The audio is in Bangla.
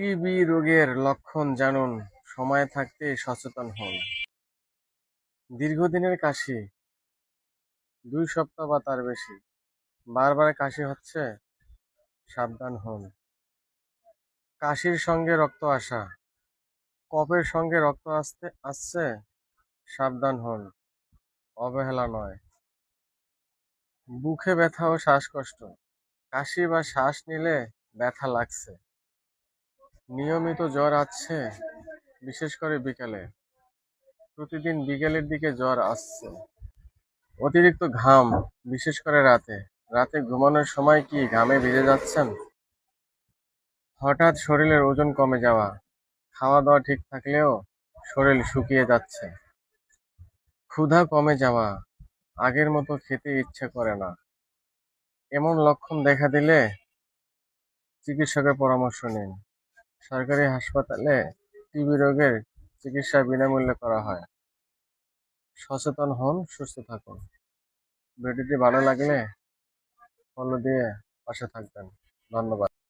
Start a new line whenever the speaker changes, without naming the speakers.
টিবি রোগের লক্ষণ জানুন, সময় থাকতেই সচেতন হন। দীর্ঘদিনের কাশি, দুই সপ্তাহ বা তার বেশি। বারবার কাশি হচ্ছে, সাবধান হন। কাশির সঙ্গে রক্ত আসা, কফের সঙ্গে রক্ত আসতে, আসছে, সাবধান হন। অবহেলা নয়। বুকে ব্যথা ও শ্বাসকষ্ট। কাশি বা শ্বাস নিলে ব্যথা লাগছে। নিয়মিত জ্বর আসছে, বিশেষ করে বিকেলে। প্রতিদিন বিকেলের দিকে জ্বর আসছে। অতিরিক্ত ঘাম, বিশেষ করে রাতে। রাতে ঘুমানোর সময় কি ঘামে ভিজে যাচ্ছেন? হঠাৎ শরীরের ওজন কমে যাওয়া খাওয়া দাওয়া ঠিক থাকলেও শরীর শুকিয়ে যাচ্ছে। ক্ষুধা কমে যাওয়া, আগের মতো খেতে ইচ্ছে করে না। এমন লক্ষণ দেখা দিলে চিকিৎসকের পরামর্শ নিন। সরকারি হাসপাতালে টিবি রোগের চিকিৎসা বিনামূল্যে করা হয়। সচেতন হন, সুস্থ থাকুন। ভিডিওটি ভালো লাগলে ফলো দিয়ে পাশে থাকবেন। ধন্যবাদ।